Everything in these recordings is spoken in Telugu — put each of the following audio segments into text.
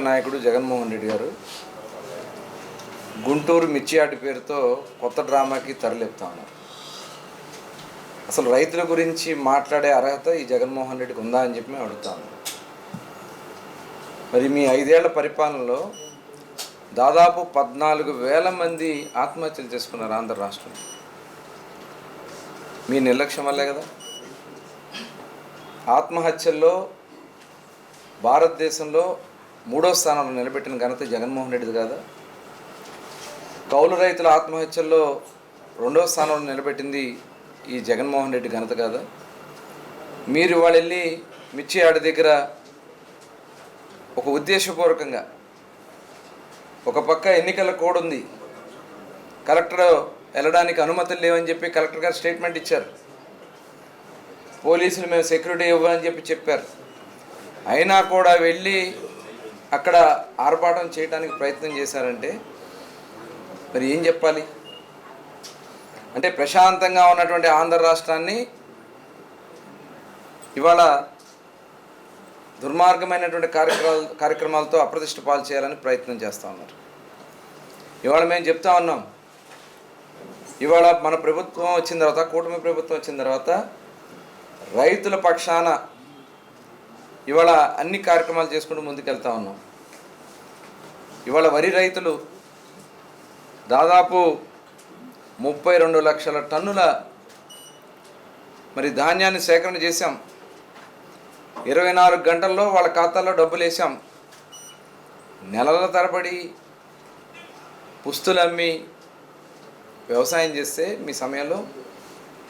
ప్రతిపక్ష నాయకుడు జగన్మోహన్ రెడ్డి గారు గుంటూరు మిర్చియాటి పేరుతో కొత్త డ్రామాకి తరలిపుతా ఉన్నారు. అసలు రైతుల గురించి మాట్లాడే అర్హత ఈ జగన్మోహన్ రెడ్డికి ఉందా అని చెప్పి మేము అడుగుతాము మరి మీ ఐదేళ్ళ పరిపాలనలో దాదాపు పద్నాలుగు వేల మంది ఆత్మహత్యలు చేసుకున్నారు ఆంధ్ర రాష్ట్రం. మీ నిర్లక్ష్యం వల్లే కదా. ఆత్మహత్యల్లో భారతదేశంలో మూడో స్థానంలో నిలబెట్టిన ఘనత జగన్మోహన్ రెడ్డిది కాదా. కౌలు రైతుల ఆత్మహత్యల్లో రెండో స్థానంలో నిలబెట్టింది ఈ జగన్మోహన్ రెడ్డి ఘనత కాదా. మీరు వాళ్ళు వెళ్ళి మిర్చి ఆడి దగ్గర ఒక ఉద్దేశపూర్వకంగా ఒక పక్క ఎన్నికల కోడ్ ఉంది. కలెక్టర్ వెళ్ళడానికి అనుమతులు లేవని చెప్పి కలెక్టర్ గారు స్టేట్మెంట్ ఇచ్చారు. పోలీసులు మేము సెక్యూరిటీ ఇవ్వమని చెప్పి చెప్పారు. అయినా కూడా వెళ్ళి అక్కడ ఆర్భాటం చేయడానికి ప్రయత్నం చేశారంటే మరి ఏం చెప్పాలి? అంటే ప్రశాంతంగా ఉన్నటువంటి ఆంధ్ర రాష్ట్రాన్ని ఇవాళ దుర్మార్గమైనటువంటి కార్యక్రమాలు కార్యక్రమాలతో అప్రతిష్ట పాలు చేయాలని ప్రయత్నం చేస్తూ ఉన్నారు. ఇవాళ మేము చెప్తా ఉన్నాం. ఇవాళ మన ప్రభుత్వం వచ్చిన తర్వాత కూటమి ప్రభుత్వం వచ్చిన తర్వాత రైతుల పక్షాన ఇవాళ అన్ని కార్యక్రమాలు చేసుకుంటూ ముందుకెళ్తా ఉన్నాం. ఇవాళ వరి రైతులు దాదాపు ముప్పై రెండు లక్షల టన్నుల మరి ధాన్యాన్ని సేకరణ చేశాం. ఇరవై నాలుగు గంటల్లో వాళ్ళ ఖాతాల్లో డబ్బులు వేసాం నెలల తరబడి పుస్తులు అమ్మి వ్యవసాయం చేస్తే మీ సమయంలో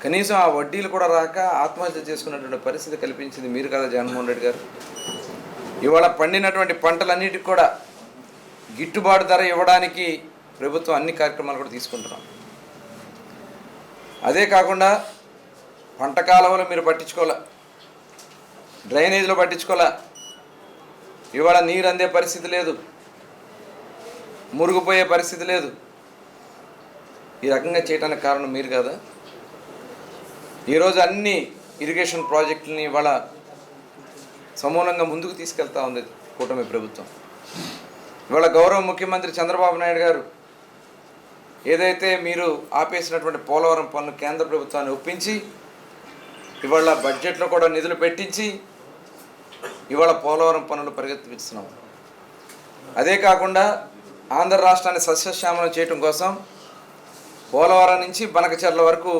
కనీసం ఆ వడ్డీలు కూడా రాక ఆత్మహత్య చేసుకున్నటువంటి పరిస్థితి కల్పించింది మీరు కదా జగన్మోహన్ రెడ్డి గారు. ఇవాళ పండినటువంటి పంటలన్నిటికి కూడా గిట్టుబాటు ధర ఇవ్వడానికి ప్రభుత్వం అన్ని కార్యక్రమాలు కూడా తీసుకుంటున్నాం. అదే కాకుండా పంట కాలువలు మీరు పట్టించుకోలే డ్రైనేజీలో పట్టించుకోలే ఇవాళ నీరు అందే పరిస్థితి లేదు. మురుగుపోయే పరిస్థితి లేదు. ఈ రకంగా చేయడానికి కారణం మీరు కదా? ఈరోజు అన్ని ఇరిగేషన్ ప్రాజెక్టులని ఇవాళ సమూలంగా ముందుకు తీసుకెళ్తా ఉంది కూటమి ప్రభుత్వం. ఇవాళ గౌరవ ముఖ్యమంత్రి చంద్రబాబు నాయుడు గారు ఏదైతే మీరు ఆపేసినటువంటి పోలవరం పనులు కేంద్ర ప్రభుత్వాన్ని ఒప్పించి ఇవాళ బడ్జెట్లో కూడా నిధులు పెట్టించి ఇవాళ పోలవరం పనులు పరిగెత్తిస్తున్నాం అదే కాకుండా ఆంధ్ర రాష్ట్రాన్ని సస్యశ్యామలం చేయటం కోసం పోలవరం నుంచి బనకచర్ల వరకు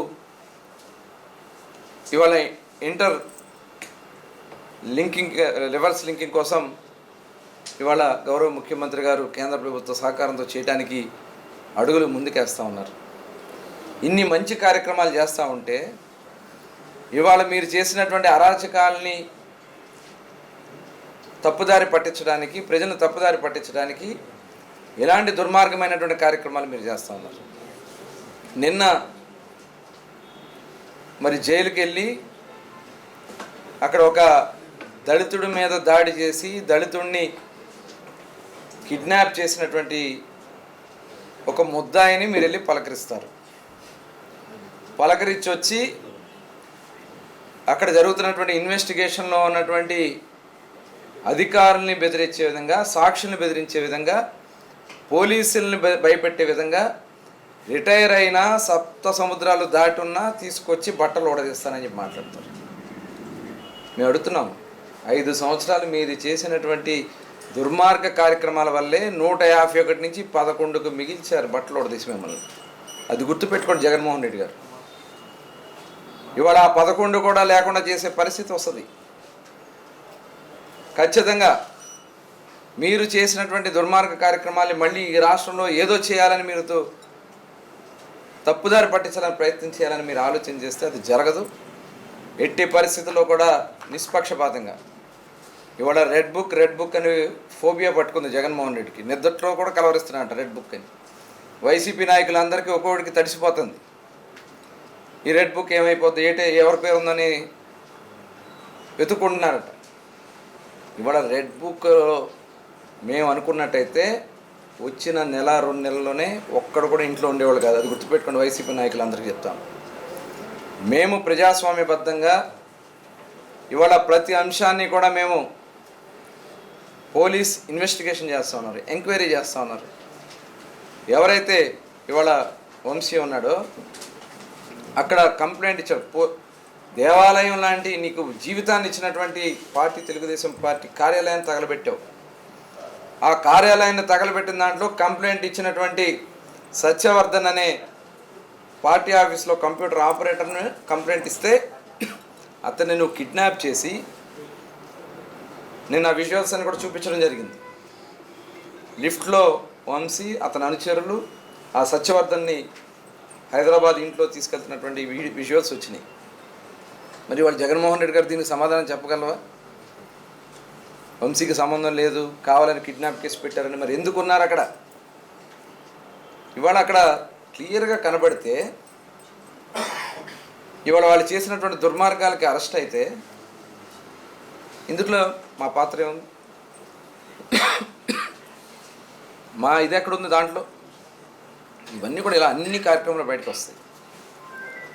ఇవాళ ఇంటర్ లింకింగ్ రివర్స్ లింకింగ్ కోసం ఇవాళ గౌరవ ముఖ్యమంత్రి గారు కేంద్ర ప్రభుత్వ సహకారంతో చేయడానికి అడుగులు ముందుకేస్తూ ఉన్నారు. ఇన్ని మంచి కార్యక్రమాలు చేస్తూ ఉంటే ఇవాళ మీరు చేసినటువంటి అరాచకాలని తప్పుదారి పట్టించడానికి ప్రజలను తప్పుదారి పట్టించడానికి ఎలాంటి దుర్మార్గమైనటువంటి కార్యక్రమాలు మీరు చేస్తూ ఉన్నారు. నిన్న మరి జైలుకి వెళ్ళి అక్కడ ఒక దళితుడి మీద దాడి చేసి దళితుడిని కిడ్నాప్ చేసినటువంటి ఒక ముద్దాయిని మీరు వెళ్ళి పలకరిస్తారు. పలకరించి వచ్చి అక్కడ జరుగుతున్నటువంటి ఇన్వెస్టిగేషన్లో ఉన్నటువంటి అధికారుల్ని బెదిరించే విధంగా సాక్షుల్ని బెదిరించే విధంగా పోలీసుల్ని భయ- భయపెట్టే విధంగా రిటైర్ అయినా సప్త సముద్రాలు దాటున్నా తీసుకొచ్చి బట్టలు ఉడదీస్తానని చెప్పి మాట్లాడతారు. మేము అడుగుతున్నాం ఐదు సంవత్సరాలు మీరు చేసినటువంటి దుర్మార్గ కార్యక్రమాల వల్లే నూట యాభై ఒకటి నుంచి పదకొండుకు మిగిల్చారు బట్టలు ఉడదీసి మిమ్మల్ని. అది గుర్తుపెట్టుకోండి జగన్మోహన్ రెడ్డి గారు. ఇవాళ ఆ పదకొండు కూడా లేకుండా చేసే పరిస్థితి వస్తుంది. ఖచ్చితంగా మీరు చేసినటువంటి దుర్మార్గ కార్యక్రమాలు మళ్ళీ ఈ రాష్ట్రంలో ఏదో చేయాలని మీరు తప్పుదారి పట్టించాలని ప్రయత్నం చేయాలని మీరు ఆలోచన చేస్తే అది జరగదు. ఎట్టి పరిస్థితుల్లో కూడా నిష్పక్షపాతంగా. ఇవాళ రెడ్ బుక్ రెడ్ బుక్ అని ఫోబియా పట్టుకుంది జగన్మోహన్ రెడ్డికి. నిద్రలో కూడా కలవరిస్తున్నారంట రెడ్ బుక్ అని. వైసీపీ నాయకులందరికీ ఒక్కొక్కడికి తడిసిపోతుంది. ఈ రెడ్ బుక్ ఏమైపోద్ది? ఏటే ఎవరి పేరు ఉందని వెతుక్కుంటున్నారట. ఇవాళ రెడ్ బుక్ మేము అనుకున్నట్టయితే వచ్చిన నెల రెండు నెలల్లోనే ఒక్కడు కూడా ఇంట్లో ఉండేవాళ్ళు కాదు. అది గుర్తుపెట్టుకోండి వైసీపీ నాయకులందరికీ చెప్తాను. మేము ప్రజాస్వామ్యబద్ధంగా ఇవాళ ప్రతి అంశాన్ని కూడా మేము పోలీస్ ఇన్వెస్టిగేషన్ చేస్తూ ఉన్నారు ఎంక్వైరీ చేస్తూ ఉన్నారు. ఎవరైతే ఇవాళ వంశీ ఉన్నాడో అక్కడ కంప్లైంట్ ఇచ్చాడు. పో దేవాలయం లాంటి నీకు జీవితాన్ని ఇచ్చినటువంటి పార్టీ తెలుగుదేశం పార్టీ కార్యాలయాన్ని తగలబెట్టావు. ఆ కార్యాలయాన్ని తగలబెట్టిన దాంట్లో కంప్లైంట్ ఇచ్చినటువంటి సత్యవర్ధన్ అనే పార్టీ ఆఫీస్లో కంప్యూటర్ ఆపరేటర్ను కంప్లైంట్ ఇస్తే అతన్ని నువ్వు కిడ్నాప్ చేసి నేను ఆ విజువల్స్ అని కూడా చూపించడం జరిగింది. లిఫ్ట్లో వంశీ అతని అనుచరులు ఆ సత్యవర్ధన్ని హైదరాబాద్ ఇంట్లో తీసుకెళ్తున్నటువంటి విజువల్స్ వచ్చినాయి. మరి వాళ్ళు జగన్మోహన్ రెడ్డి గారు దీనికి సమాధానం చెప్పగలవా? వంశీకి సంబంధం లేదు కావాలని కిడ్నాప్ కేసు పెట్టారని మరి ఎందుకు ఉన్నారు అక్కడ? ఇవాళ అక్కడ క్లియర్గా కనబడితే ఇవాళ వాళ్ళు చేసినటువంటి దుర్మార్గాలకి అరెస్ట్ అయితే ఇందులో మా పాత్ర ఏముంది? మా ఇది ఎక్కడ ఉంది దాంట్లో? ఇవన్నీ కూడా ఇలా అన్ని కార్యక్రమాలు బయటకు వస్తాయి.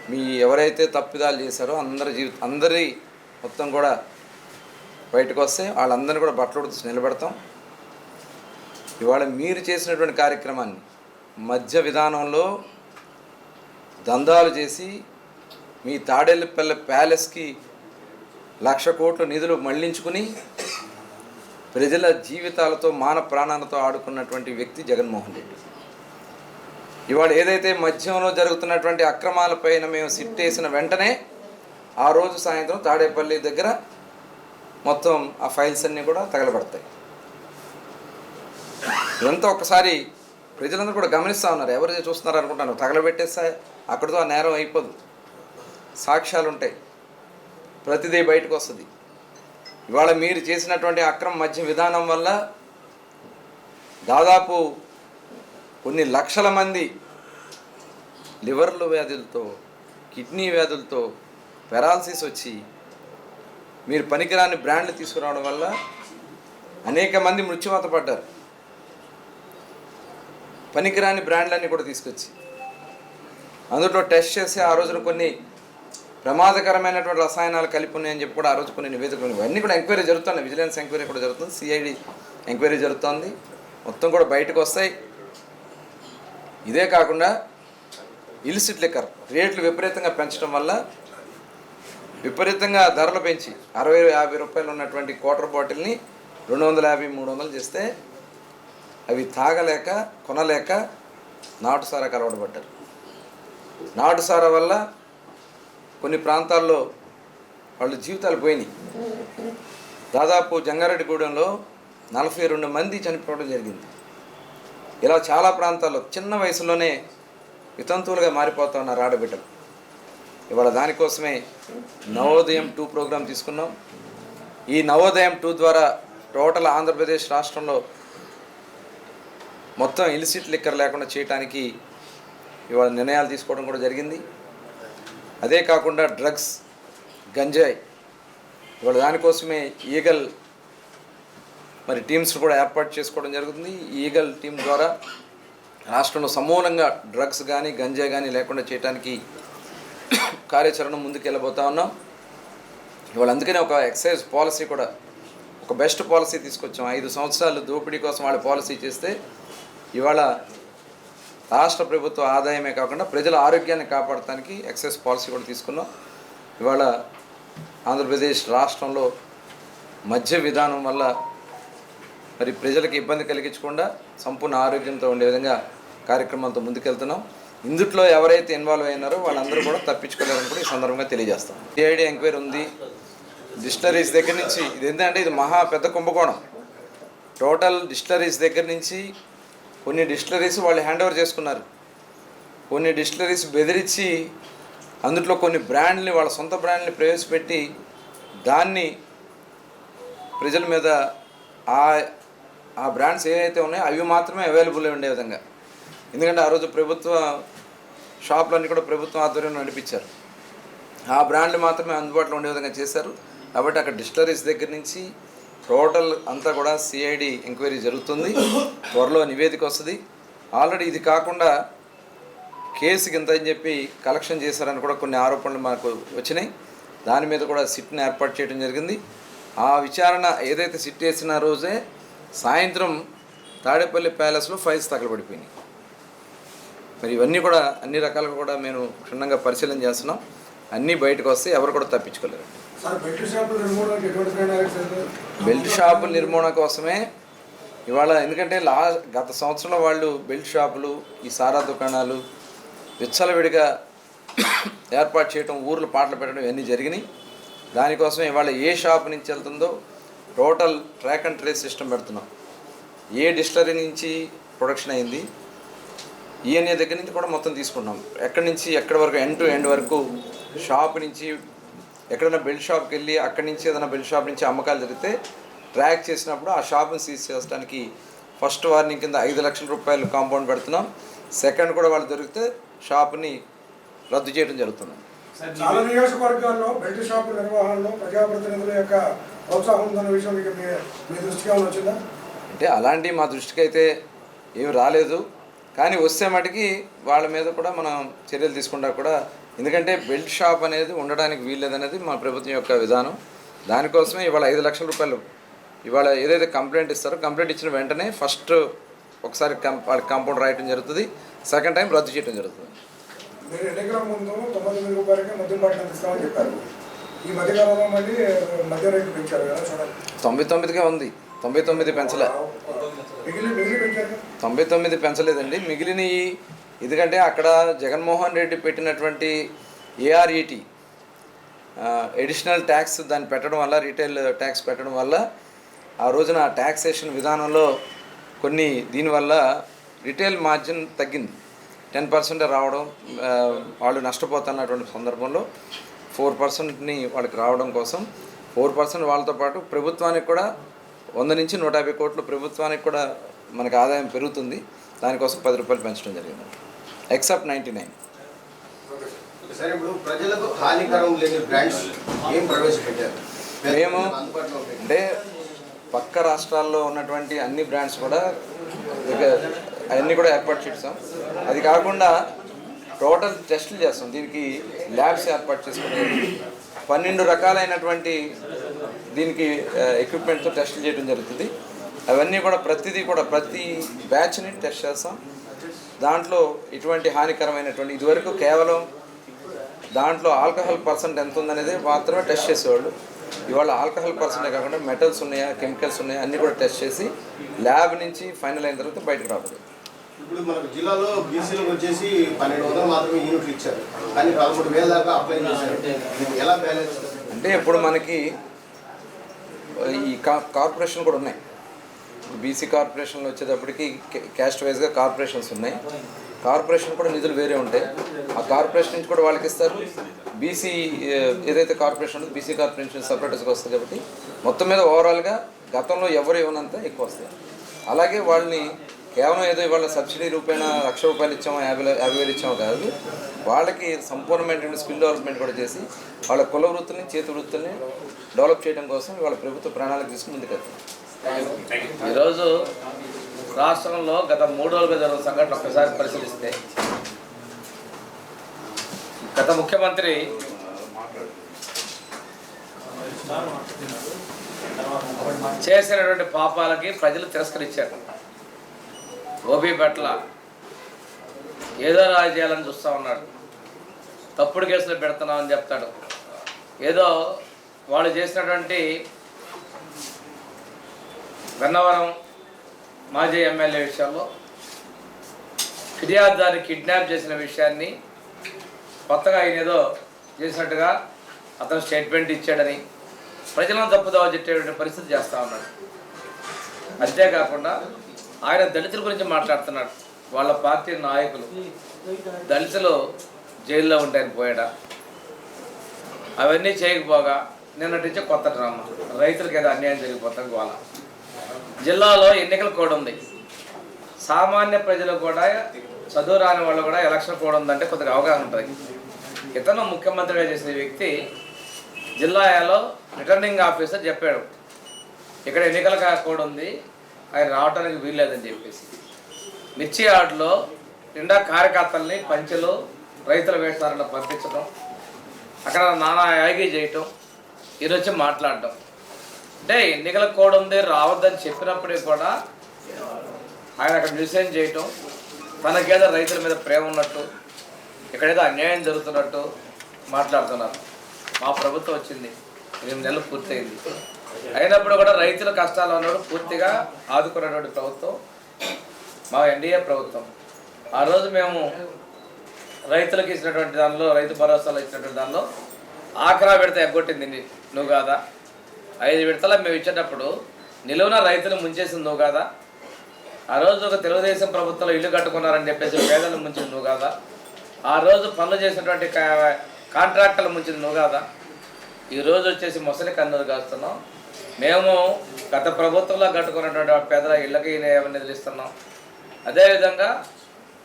మీ ఎవరైతే తప్పిదాలు చేశారో అందరి జీవితం అందరి మొత్తం కూడా బయటకు వస్తే వాళ్ళందరినీ కూడా బట్టలు ఉడిచి నిలబెడతాం. ఇవాళ మీరు చేసినటువంటి కార్యక్రమాన్ని మధ్య విధానంలో దందాలు చేసి మీ తాడేళ్ళపల్లె ప్యాలెస్కి లక్ష కోట్ల నిధులు మళ్ళించుకుని ప్రజల జీవితాలతో మాన ప్రాణాలతో ఆడుకున్నటువంటి వ్యక్తి జగన్మోహన్ రెడ్డి. ఇవాళ ఏదైతే మధ్యంలో జరుగుతున్నటువంటి అక్రమాలపైన మేము సిట్ వేసిన వెంటనే ఆ రోజు సాయంత్రం తాడేపల్లి దగ్గర మొత్తం ఆ ఫైల్స్ అన్నీ కూడా తగలబడతాయి. ఇదంతా ఒకసారి ప్రజలందరూ కూడా గమనిస్తూ ఉన్నారు. ఎవరు చూస్తున్నారు అనుకుంటాను. తగలబెట్టేస్తే అక్కడితో ఆ నేరం అయిపోదు. సాక్ష్యాలు ఉంటాయి. ప్రతిదీ బయటకు వస్తుంది. ఇవాళ మీరు చేసినటువంటి అక్రమ మధ్య విధానం వల్ల దాదాపు కొన్ని లక్షల మంది లివర్లు వ్యాధులతో కిడ్నీ వ్యాధులతో పెరాలసిస్ వచ్చి మీరు పనికిరాని బ్రాండ్లు తీసుకురావడం వల్ల అనేక మంది మృత్యువాత పడ్డారు. పనికిరాని బ్రాండ్లన్నీ కూడా తీసుకొచ్చి. అందులో టెస్ట్ చేసి ఆ రోజున కొన్ని ప్రమాదకరమైనటువంటి రసాయనాలు కలిపి ఉన్నాయని చెప్పి కూడా ఆ రోజు కొన్ని నివేదికలు ఇవన్నీ కూడా ఎంక్వైరీ జరుగుతున్నాయి. విజిలెన్స్ ఎంక్వైరీ కూడా జరుగుతుంది. సిఐడి ఎంక్వైరీ జరుగుతుంది. మొత్తం కూడా బయటకు వస్తాయి. ఇదే కాకుండా ఇల్సిట్ లిక్కర్ రేట్లు విపరీతంగా పెంచడం వల్ల విపరీతంగా ధరలు పెంచి అరవై యాభై రూపాయలు ఉన్నటువంటి క్వార్టర్ బాటిల్ని రెండు వందల యాభై మూడు వందలు చేస్తే అవి తాగలేక కొనలేక నాటుసారా కలవడబడ్డారు. నాటుసారా వల్ల కొన్ని ప్రాంతాల్లో వాళ్ళ జీవితాలు పోయినాయి. దాదాపు జంగారెడ్డిగూడెంలో నలభై రెండు మంది చనిపోవడం జరిగింది. ఇలా చాలా ప్రాంతాల్లో చిన్న వయసులోనే వితంతువులుగా మారిపోతా ఉన్నారు ఆడబిడ్డలు ఇవాళ దానికోసమే నవోదయం టూ ప్రోగ్రాం తీసుకున్నాం. ఈ నవోదయం టూ ద్వారా టోటల్ ఆంధ్రప్రదేశ్ రాష్ట్రంలో మొత్తం ఇలిసిట్ లిక్కర్ లేకుండా చేయడానికి ఇవాళ నిర్ణయాలు తీసుకోవడం కూడా జరిగింది. అదే కాకుండా డ్రగ్స్ గంజాయి ఇవాళ దానికోసమే ఈగల్ మరి టీమ్స్ కూడా ఏర్పాటు చేసుకోవడం జరుగుతుంది. ఈగల్ టీం ద్వారా రాష్ట్రంలో సమూలంగా డ్రగ్స్ కానీ గంజాయి కానీ లేకుండా చేయడానికి కార్యాచరణ ముందుకెళ్ళబోతా ఉన్నాం. ఇవాళ అందుకనే ఒక ఎక్సైజ్ పాలసీ కూడా ఒక బెస్ట్ పాలసీ తీసుకొచ్చాం. ఐదు సంవత్సరాలు దోపిడీ కోసం వాళ్ళు పాలసీ చేస్తే ఇవాళ రాష్ట్ర ప్రభుత్వ ఆదాయమే కాకుండా ప్రజల ఆరోగ్యాన్ని కాపాడటానికి ఎక్సైజ్ పాలసీ కూడా తీసుకున్నాం. ఇవాళ ఆంధ్రప్రదేశ్ రాష్ట్రంలో మధ్య విధానం వల్ల మరి ప్రజలకు ఇబ్బంది కలిగించకుండా సంపూర్ణ ఆరోగ్యంతో ఉండే విధంగా కార్యక్రమాలతో ముందుకెళ్తున్నాం. ఇందుట్లో ఎవరైతే ఇన్వాల్వ్ అయినారో వాళ్ళందరూ కూడా తప్పించుకోలేరని కూడా ఈ సందర్భంగా తెలియజేస్తాం. సిఐడి ఎంక్వైరీ ఉంది. డిస్టరీస్ దగ్గర నుంచి ఇది ఏంటంటే ఇది మహా పెద్ద కుంభకోణం. టోటల్ డిస్టరీస్ దగ్గర నుంచి కొన్ని డిస్టరీస్ వాళ్ళు హ్యాండ్ ఓవర్ చేసుకున్నారు. కొన్ని డిస్టరీస్ బెదిరించి అందులో కొన్ని బ్రాండ్ని వాళ్ళ సొంత బ్రాండ్ని ప్రవేశపెట్టి దాన్ని ప్రజల మీద ఆ ఆ బ్రాండ్స్ ఏవైతే ఉన్నాయో అవి మాత్రమే అవైలబుల్ ఉండే విధంగా. ఎందుకంటే ఆ రోజు ప్రభుత్వ షాపులన్నీ కూడా ప్రభుత్వం ఆధ్వర్యంలో నడిపించారు. ఆ బ్రాండ్లు మాత్రమే అందుబాటులో ఉండే విధంగా చేశారు. కాబట్టి అక్కడ డిస్టరీస్ దగ్గర నుంచి టోటల్ అంతా కూడా సిఐడి ఎంక్వైరీ జరుగుతుంది. త్వరలో నివేదిక వస్తుంది. ఆల్రెడీ ఇది కాకుండా కేసుకి ఇంత అని చెప్పి కలెక్షన్ చేశారని కూడా కొన్ని ఆరోపణలు మాకు వచ్చినాయి. దాని మీద కూడా సిట్ని ఏర్పాటు చేయడం జరిగింది. ఆ విచారణ ఏదైతే సిట్ వేసిన రోజే సాయంత్రం తాడేపల్లి ప్యాలెస్లో ఫైల్స్ తగలబడిపోయినాయి. మరి ఇవన్నీ కూడా అన్ని రకాలుగా కూడా మేము క్షుణ్ణంగా పరిశీలన చేస్తున్నాం. అన్నీ బయటకు వస్తే ఎవరు కూడా తప్పించుకోలేరు. బెల్ట్ షాపుల నిర్మూలన కోసమే ఇవాళ ఎందుకంటే లా గత సంవత్సరంలో వాళ్ళు బెల్ట్ షాపులు ఈ సారా దుకాణాలు విచ్చలవిడిగా ఏర్పాటు చేయడం ఊర్లు పాటలు పెట్టడం ఇవన్నీ జరిగినాయి. దానికోసం ఇవాళ ఏ షాప్ నుంచి వెళ్తుందో total track and trace system పెడుతున్నాం. ఏ డిస్టరీ నుంచి ప్రొడక్షన్ అయింది ఈఎన్ఏ దగ్గర నుంచి కూడా మొత్తం తీసుకున్నాం. ఎక్కడి నుంచి ఎక్కడి వరకు ఎండ్ టు ఎండ్ వరకు షాప్ నుంచి ఎక్కడైనా బెల్ట్ షాప్కి వెళ్ళి అక్కడి నుంచి ఏదైనా బెల్ట్ షాప్ నుంచి అమ్మకాలు జరిగితే ట్రాక్ చేసినప్పుడు ఆ షాప్ని సీజ్ చేయడానికి ఫస్ట్ వార్నింగ్ కింద ఐదు లక్షల రూపాయలు కాంపౌండ్ పెడుతున్నాం. సెకండ్ కూడా వాళ్ళు దొరికితే షాప్ని రద్దు చేయడం జరుగుతుంది. చాలా నియోజకవర్గాల్లో బెల్ట్ షాపుల నిర్వహణలో ప్రజాప్రతినిధుల యొక్క ప్రోత్సాహం ఉందన్న విషయం మీకు మీ మీ దృష్టికి ఏమైనా వచ్చిందా? అంటే అలాంటి మా దృష్టికి అయితే ఏమి రాలేదు. కానీ వస్తే మటుకి వాళ్ళ మీద కూడా మనం చర్యలు తీసుకుంటా కూడా ఎందుకంటే బెల్ట్ షాప్ అనేది ఉండడానికి వీల్లేదనేది మా ప్రభుత్వం యొక్క విధానం. దానికోసమే ఇవాళ ఐదు లక్షల రూపాయలు ఇవాళ ఏదైతే కంప్లైంట్ ఇస్తారో కంప్లైంట్ ఇచ్చిన వెంటనే ఫస్ట్ ఒకసారి కం వాళ్ళకి కాంపౌండ్ రాయటం జరుగుతుంది. సెకండ్ టైం రద్దు చేయడం జరుగుతుంది. మీరు ఎన్నికల ముందు తొమ్మిది వేల రూపాయలకి మద్యం బాటిల్ అందిస్తామని చెప్పారు. ఈ మధ్యకాలంలో మళ్ళీ మద్య రేట్లు పెంచారు కదా చూడండి. తొంభై తొమ్మిదిగా ఉంది. తొంభై తొమ్మిది పెంచలే. తొంభై తొమ్మిది పెంచలేదండి. మిగిలినవి ఎందుకంటే అక్కడ జగన్మోహన్ రెడ్డి పెట్టినటువంటి ఏఆర్ఈటి ఎడిషనల్ ట్యాక్స్ దాన్ని పెట్టడం వల్ల రీటైల్ ట్యాక్స్ పెట్టడం వల్ల ఆ రోజున ట్యాక్సేషన్ విధానంలో కొన్ని దీనివల్ల రిటైల్ మార్జిన్ తగ్గింది. టెన్ పర్సెంట్ రావడం వాళ్ళు నష్టపోతున్నటువంటి సందర్భంలో ఫోర్ పర్సెంట్ని వాళ్ళకి రావడం కోసం ఫోర్ పర్సెంట్ వాళ్ళతో పాటు ప్రభుత్వానికి కూడా వంద నుంచి నూట యాభై కోట్లు ప్రభుత్వానికి కూడా మనకి ఆదాయం పెరుగుతుంది. దానికోసం పది రూపాయలు పెంచడం జరిగింది. ఎక్సెప్ట్ నైంటీ నైన్ మేము. అంటే పక్క రాష్ట్రాల్లో ఉన్నటువంటి అన్ని బ్రాండ్స్ కూడా అవన్నీ కూడా ఏర్పాటు చేస్తాం అది కాకుండా టోటల్ టెస్టులు చేస్తాం. దీనికి ల్యాబ్స్ ఏర్పాటు చేసుకుని పన్నెండు రకాలైనటువంటి దీనికి ఎక్విప్మెంట్తో టెస్టులు చేయడం జరుగుతుంది. అవన్నీ కూడా ప్రతిదీ కూడా ప్రతి బ్యాచ్ని టెస్ట్ చేస్తాం. దాంట్లో ఇటువంటి హానికరమైనటువంటి ఇదివరకు కేవలం దాంట్లో ఆల్కహాల్ పర్సెంట్ ఎంత ఉందనేది మాత్రమే టెస్ట్ చేసేవాళ్ళు. ఇవాళ ఆల్కహాల్ పర్సెంటే కాకుండా మెటల్స్ ఉన్నాయా కెమికల్స్ ఉన్నాయా అన్నీ కూడా టెస్ట్ చేసి ల్యాబ్ నుంచి ఫైనల్ అయిన తర్వాత బయటకు రాబోతుంది ఇప్పుడు మనకు జిల్లాలో బీసీలకు వచ్చేసి పన్నెండు వందలు మాత్రమే యూనిట్లు ఇచ్చారు. కానీ పదమూడు వేల దాకా అప్లై చేశారు. ఇది ఎలా బ్యాలెన్స్ అంటే ఇప్పుడు మనకి ఈ కా కార్పొరేషన్ కూడా ఉన్నాయి. బీసీ కార్పొరేషన్లో వచ్చేటప్పటికి క్యాస్ట్ వైజ్గా కార్పొరేషన్స్ ఉన్నాయి. కార్పొరేషన్ కూడా నిధులు వేరే ఉంటాయి ఆ కార్పొరేషన్ నుంచి కూడా వాళ్ళకి ఇస్తారు. బీసీ ఏదైతే కార్పొరేషన్ ఉందో బీసీ కార్పొరేషన్ సపరేట్గా వస్తుంది కాబట్టి మొత్తం మీద ఓవరాల్గా గతంలో ఎవరు ఇవ్వనంత ఎక్కువ వస్తాయి. అలాగే వాళ్ళని కేవలం ఏదో ఇవాళ సబ్సిడీ రూపేణ లక్ష రూపాయలు ఇచ్చామో యాభై యాభై వేలు ఇచ్చామో కాదు. వాళ్ళకి సంపూర్ణమైనటువంటి స్కిల్ డెవలప్మెంట్ కూడా చేసి వాళ్ళ కుల వృత్తుల్ని చేతి వృత్తుల్ని డెవలప్ చేయడం కోసం వాళ్ళ ప్రభుత్వ ప్రణాళిక తీసుకుని ముందుకెళ్తాం ఈరోజు రాష్ట్రంలో గత మూడు రోజులుగా జరిగిన సంఘటన ఒక్కసారి పరిశీలిస్తే గత ముఖ్యమంత్రి చేసినటువంటి పాపాలకి ప్రజలు తిరస్కరించారు. ఓపీ పట్ల ఏదో రాజేయాలని చూస్తూ ఉన్నాడు. తప్పుడు కేసులు పెడుతున్నామని చెప్తాడు. ఏదో వాళ్ళు చేసినటువంటి గన్నవరం మాజీ ఎమ్మెల్యే విషయంలో ఫిర్యాదుదారిని కిడ్నాప్ చేసిన విషయాన్ని కొత్తగా ఆయన ఏదో చేసినట్టుగా అతను స్టేట్మెంట్ ఇచ్చాడని ప్రజలను తప్పుదావ చెప్పేటువంటి పరిస్థితి చేస్తూ ఉన్నాడు. అంతేకాకుండా ఆయన దళితుల గురించి మాట్లాడుతున్నాడు. వాళ్ళ పార్టీ నాయకులు. దళితులు జైల్లో ఉంటాయని పోయాడా? అవన్నీ చేయకపోగా నిన్నటించే కొత్త డ్రామా. రైతులకి ఏదో అన్యాయం జరిగిపోతాం గోళ జిల్లాలో ఎన్నికల కోడ్ ఉంది. సామాన్య ప్రజలు కూడా చదువు రాని వాళ్ళు కూడా ఎలక్షన్ కోడ్ ఉందంటే కొద్దిగా అవగాహన ఉంటుంది. ఇతను ముఖ్యమంత్రిగా చేసిన వ్యక్తి జిల్లాలో రిటర్నింగ్ ఆఫీసర్ చెప్పాడు. ఇక్కడ ఎన్నికల కా- కోడ్ ఉంది. ఆయన రావడానికి వీల్లేదని చెప్పేసి. మిర్చి ఆటలో నిండా కార్యకర్తల్ని పంచెలు రైతుల వేషధారణ పంపించడం అక్కడ నానా యాగి చేయటం ఈరోజు మాట్లాడటం అంటే ఎన్నికల కోడ్ ఉంది రావద్దని చెప్పినప్పటికీ కూడా ఆయన అక్కడ డిసైన్ చేయటం తనకేదో రైతుల మీద ప్రేమ ఉన్నట్టు ఎక్కడైతే అన్యాయం జరుగుతున్నట్టు మాట్లాడుతున్నారు. మా ప్రభుత్వం వచ్చింది ఎనిమిది నెలలు పూర్తయింది. అయినప్పుడు కూడా రైతుల కష్టాలు అన్నాడు పూర్తిగా ఆదుకున్నటువంటి ప్రభుత్వం మా ఎన్డీఏ ప్రభుత్వం. ఆ రోజు మేము రైతులకు ఇచ్చినటువంటి దానిలో రైతు భరోసాలో ఇచ్చినటువంటి దానిలో ఆఖరా విడత ఎగ్గొట్టింది నువ్వు కాదా? ఐదు విడతలు మేము ఇచ్చేటప్పుడు నిలువున రైతులు ముంచేసింది నువ్వు కాదా? ఆ రోజు ఒక తెలుగుదేశం ప్రభుత్వంలో ఇల్లు కట్టుకున్నారని చెప్పేసి పేదలు ముంచింది నువ్వు కాదా? ఆ రోజు పనులు చేసినటువంటి కా- కాంట్రాక్టర్లు ముంచింది నువ్వు కాదా? ఈరోజు వచ్చేసి ముసలి కన్నులు కాస్తున్నాం. మేము గత ప్రభుత్వంలో కట్టుకున్నటువంటి పేదల ఇళ్ళకి నిధులు నిధులిస్తున్నాం. అదేవిధంగా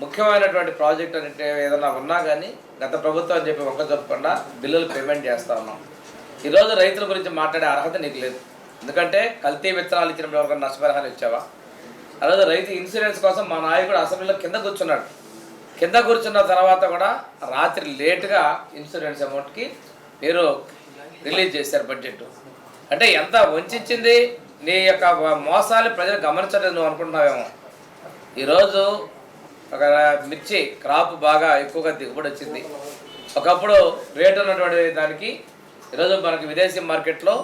ముఖ్యమైనటువంటి ప్రాజెక్ట్ అంటే ఏదైనా ఉన్నా కానీ గత ప్రభుత్వం అని చెప్పి ఒక్క చెప్పకుండా బిల్లులు పేమెంట్ చేస్తూ ఉన్నాం. ఈరోజు రైతుల గురించి మాట్లాడే అర్హత నీకు లేదు. ఎందుకంటే కల్తీ విత్తనాలు ఇచ్చినప్పుడు ఎవరికైనా నష్టపరిహారం ఇచ్చావా? అలాగే రైతు ఇన్సూరెన్స్ కోసం మా నాయకుడు అసెంబ్లీలో కింద కూర్చున్నాడు. కింద కూర్చున్న తర్వాత కూడా రాత్రి లేటుగా ఇన్సూరెన్స్ అమౌంట్కి మీరు రిలీజ్ చేశారు బడ్జెట్. అంటే ఎంత వంచింది నీ యొక్క మోసాలు ప్రజలు గమనించలేదు నువ్వు అనుకుంటున్నావేమో. ఈరోజు ఒక మిర్చి క్రాప్ బాగా ఎక్కువగా దిగుబడి వచ్చింది. ఒకప్పుడు రేట్ ఉన్నటువంటి దానికి ఈరోజు మనకి విదేశీ మార్కెట్లో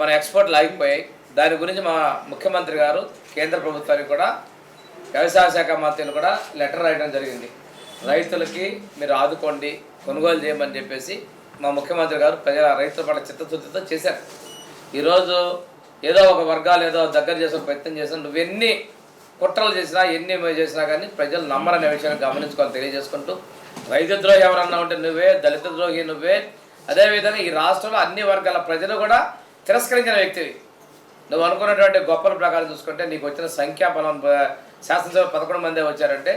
మన ఎక్స్పోర్ట్లు ఆగిపోయాయి. దాని గురించి మా ముఖ్యమంత్రి గారు కేంద్ర ప్రభుత్వానికి కూడా వ్యవసాయ శాఖ మంత్రులు కూడా లెటర్ రాయడం జరిగింది. రైతులకి మీరు ఆదుకోండి కొనుగోలు చేయమని చెప్పేసి మా ముఖ్యమంత్రి గారు ప్రజల రైతుల పట్ల చిత్తశుద్ధితో చేశారు. ఈరోజు ఏదో ఒక వర్గాలు ఏదో దగ్గర చేసే ప్రయత్నం చేసిన నువ్వెన్ని కుట్రలు చేసినా ఎన్ని చేసినా కానీ ప్రజలు నమ్మరనే విషయాన్ని గమనించుకోవాలి తెలియజేసుకుంటూ రైతు ద్రోహి ఎవరన్నా ఉంటే నువ్వే దళిత ద్రోహి నువ్వే అదేవిధంగా ఈ రాష్ట్రంలో అన్ని వర్గాల ప్రజలు కూడా తిరస్కరించిన వ్యక్తివి నువ్వు అనుకున్నటువంటి గొప్పల ప్రకారం చూసుకుంటే నీకు వచ్చిన సంఖ్యా బలం శాసనసభ పదకొండు మందే వచ్చారంటే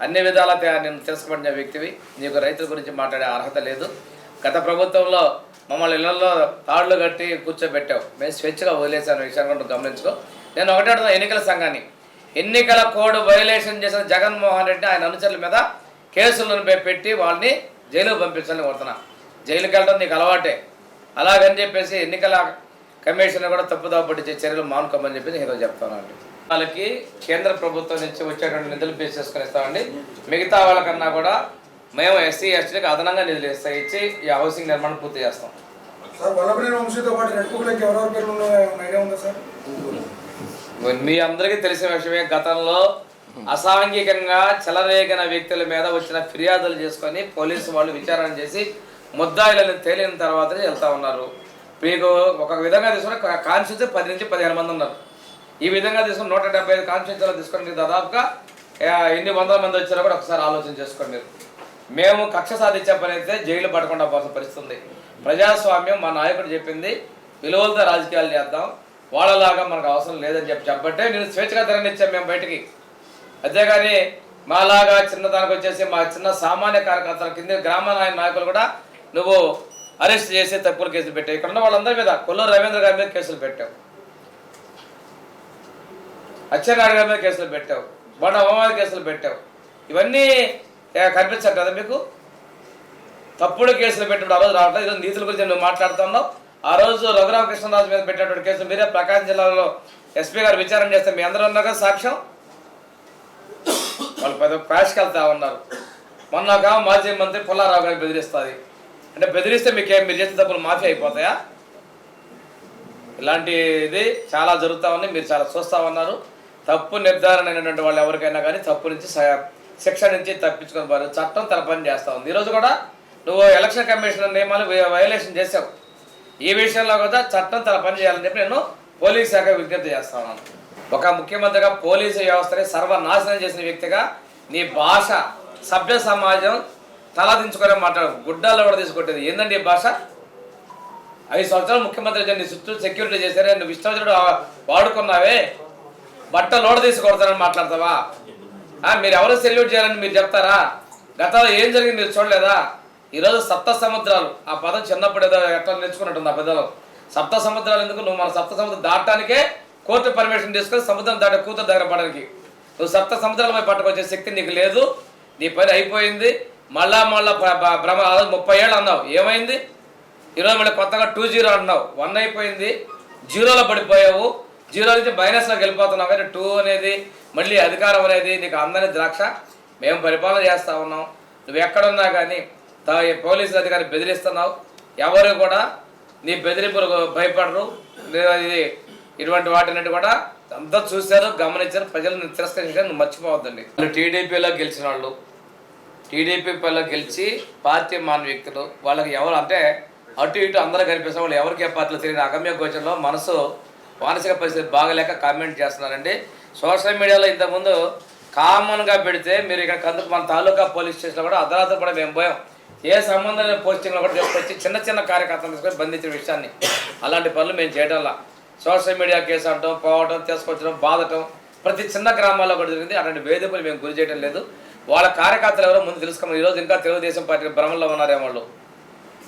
అన్ని విధాలా నేను తిరస్కరించిన వ్యక్తివి. నీకు రైతుల గురించి మాట్లాడే అర్హత లేదు. గత ప్రభుత్వంలో మమ్మల్ని ఇళ్ళలో తాళ్ళు కట్టి కూర్చోబెట్టావు. మేము స్వేచ్ఛగా వదిలేసాను విషయాన్ని గమనించుకో. నేను ఒకటే అడుగుతున్నా ఎన్నికల సంఘాన్ని. ఎన్నికల కోడ్ వైలేషన్ చేసిన జగన్మోహన్ రెడ్డి ఆయన అనుచరుల మీద కేసులను పెట్టి వాళ్ళని జైలుకు పంపించాలని కోరుతున్నా. జైలుకి వెళ్ళడం నీకు అలవాటే. అలాగని చెప్పేసి ఎన్నికల కమిషన్ కూడా తప్పుదావ పట్టించే చర్యలు మానుకోమని చెప్పేసి నేను ఈరోజు చెప్తానండి వాళ్ళకి కేంద్ర ప్రభుత్వం నుంచి వచ్చేటువంటి నిధులు పేసేసుకొని ఇస్తామండి. మిగతా వాళ్ళకన్నా కూడా మేము ఎస్సీ ఎస్టీలకు అదనంగా నిధులు ఇస్తా ఇచ్చి ఈ హౌసింగ్ నిర్మాణం పూర్తి చేస్తాం. మీ అందరికీ తెలిసిన విషయమే గతంలో అసాంఘికంగా చెలరేగిన వ్యక్తుల మీద వచ్చిన ఫిర్యాదులు చేసుకొని పోలీసు వాళ్ళు విచారణ చేసి ముద్దాయిలను తేలిన తర్వాతనే వెళ్తా ఉన్నారు. మీకు ఒక విధంగా తీసుకుని కాన్స్టిట్యూన్సీ పది నుంచి పదిహేను మంది ఉన్నారు. ఈ విధంగా తీసుకుని నూట డెబ్బై ఐదు కాన్స్టిట్యూన్సీలో తీసుకొని మీకు దాదాపుగా ఎన్ని వందల మంది వచ్చారో కూడా ఒకసారి ఆలోచన చేసుకోండి మీరు. మేము కక్ష సాధించే పని అయితే జైలు పడకుండా పోవాల్సిన పరిస్థితి ఉంది. ప్రజాస్వామ్యం మా నాయకుడు చెప్పింది విలువలతో రాజకీయాలు చేద్దాం వాళ్ళలాగా మనకు అవసరం లేదని చెప్పి చెప్పబట్టే నేను స్వేచ్ఛగా తిరగనిచ్చాం మేము బయటికి. అంతేగాని మాలాగా చిన్నదానికి వచ్చేసి మా చిన్న సామాన్య కార్యకర్తల కింద గ్రామ నాయకులు కూడా నువ్వు అరెస్ట్ చేసి తప్పులు కేసులు పెట్టావు. ఇక్కడ ఉన్న వాళ్ళందరి మీద కొల్లూరు రవీంద్ర గారి మీద కేసులు పెట్టావు. అచ్చెన్నాయుడు గారి మీద కేసులు పెట్టావు. బండ అమ్మవారి కేసులు పెట్టావు. ఇవన్నీ కనిపించారు కదా మీకు? తప్పుడు కేసులు పెట్టినప్పుడు ఆ రోజు రావట్లేదు. ఈరోజు నీతుల గురించి నువ్వు మాట్లాడుతున్నావు. ఆ రోజు రఘురామకృష్ణరాజు మీద పెట్టినటువంటి కేసులు మీరే ప్రకాశం జిల్లాలో ఎస్పీ గారు విచారణ చేస్తే మీ అందరూ ఉన్నారు కదా సాక్ష్యం? వాళ్ళు పెద్ద క్రాష్కి వెళ్తా ఉన్నారు. మొన్న ఒక మాజీ మంత్రి పుల్లారావు గారిని బెదిరిస్తుంది. అంటే బెదిరిస్తే మీకేం మీరు చేసిన తప్పులు మాఫీ అయిపోతాయా? ఇలాంటి ఇది చాలా జరుగుతూ ఉంది. మీరు చాలా చూస్తూ ఉన్నారు. తప్పు నిర్ధారణ అయినటువంటి వాళ్ళు ఎవరికైనా కానీ తప్పు నుంచి శిక్ష నుంచి తప్పించుకొని పోరు చట్టం తన పని చేస్తూ ఉంది. ఈరోజు కూడా నువ్వు ఎలక్షన్ కమిషన్ నియమాలు వయోలేషన్ చేసావు. ఈ విషయంలో కూడా చట్టం తన పని చేయాలని చెప్పి నేను పోలీస్ శాఖ విజ్ఞప్తి చేస్తా ఉన్నాను. ఒక ముఖ్యమంత్రిగా పోలీసు వ్యవస్థని సర్వనాశనం చేసిన వ్యక్తిగా నీ భాష సభ్య సమాజం తలదించుకొని మాట్లాడు. గుడ్డాల్లో కూడా తీసుకొట్టేది. ఏందండి ఈ భాష? ఐదు సంవత్సరాలు ముఖ్యమంత్రి నీ చుట్టూ సెక్యూరిటీ చేశారే. నువ్వు ఇష్టం వాడుకున్నావే. బట్ట లోడ తీసి మాట్లాడతావా? మీరు ఎవరు సెల్యూట్ చేయాలని మీరు చెప్తారా? గతంలో ఏం జరిగింది మీరు చూడలేదా? ఈరోజు సప్త సముద్రాలు. ఆ పదం చిన్నప్పుడు ఏదో ఎట్లా నేర్చుకున్నట్టుంది ఆ పెద్దలు సప్త సముద్రాలు ఎందుకు? నువ్వు మన సప్త సముద్రం దాటానికే కోర్టు పర్మిషన్ తీసుకొని సముద్రం దాటే కూతురు దగ్గర పడడానికి. నువ్వు సప్త సముద్రాలపై పట్టుకొచ్చే శక్తి నీకు లేదు. నీ పని అయిపోయింది. మళ్ళా మళ్ళా భ్రమ ముప్పై ఏళ్ళు అన్నావు. ఏమైంది? ఈరోజు మళ్ళీ కొత్తగా టూ జీరో అన్నావు. వన్ అయిపోయింది. జీరోలో పడిపోయావు. జీరో నుంచి మైనస్లోకి వెళ్ళిపోతున్నాం కానీ టూ అనేది మళ్ళీ అధికారం అనేది నీకు అందని ద్రాక్ష. మేము పరిపాలన చేస్తా ఉన్నాం. నువ్వు ఎక్కడున్నా కానీ పోలీసు అధికారి బెదిరిస్తున్నావు. ఎవరు కూడా నీ బెదిరింపులకు భయపడరు. ఇది ఇటువంటి వాటిని కూడా అంతా చూశారు గమనించారు ప్రజలను తిరస్కరించారు నువ్వు మర్చిపోవద్దండి. టీడీపీలో గెలిచిన వాళ్ళు. టీడీపీలో గెలిచి పార్టీ మాన వ్యక్తులు వాళ్ళకి ఎవరు అంటే అటు ఇటు అందరూ కనిపిస్తున్న వాళ్ళు ఎవరికి ఏ పార్టీలో తెలియని అగమ్య గోచరంలో మనసు మానసిక పరిస్థితి బాగలేక కామెంట్ చేస్తున్నారండి. సోషల్ మీడియాలో ఇంతకుముందు కామన్గా పెడితే మీరు ఇక్కడ కందుకు మన తాలూకా పోలీస్ స్టేషన్లో కూడా అర్ధరాత్రి కూడా మేము పోయాం. ఏ సంబంధం లేని పోస్టింగ్లో కూడా తీసుకొచ్చి చిన్న చిన్న కార్యకర్తలు తీసుకొని బంధించిన విషయాన్ని. అలాంటి పనులు మేము చేయడంలా సోషల్ మీడియా కేసు అంటాం పోవటం తీసుకొచ్చడం బాధటం ప్రతి చిన్న గ్రామాల్లో కూడా జరిగింది. అలాంటి వేధింపులు మేము గురి చేయడం లేదు. వాళ్ళ కార్యకర్తలు ఎవరో ముందు తెలుసుకోమని ఈరోజు ఇంకా తెలుగుదేశం పార్టీ భ్రమంలో ఉన్నారేమో వాళ్ళు.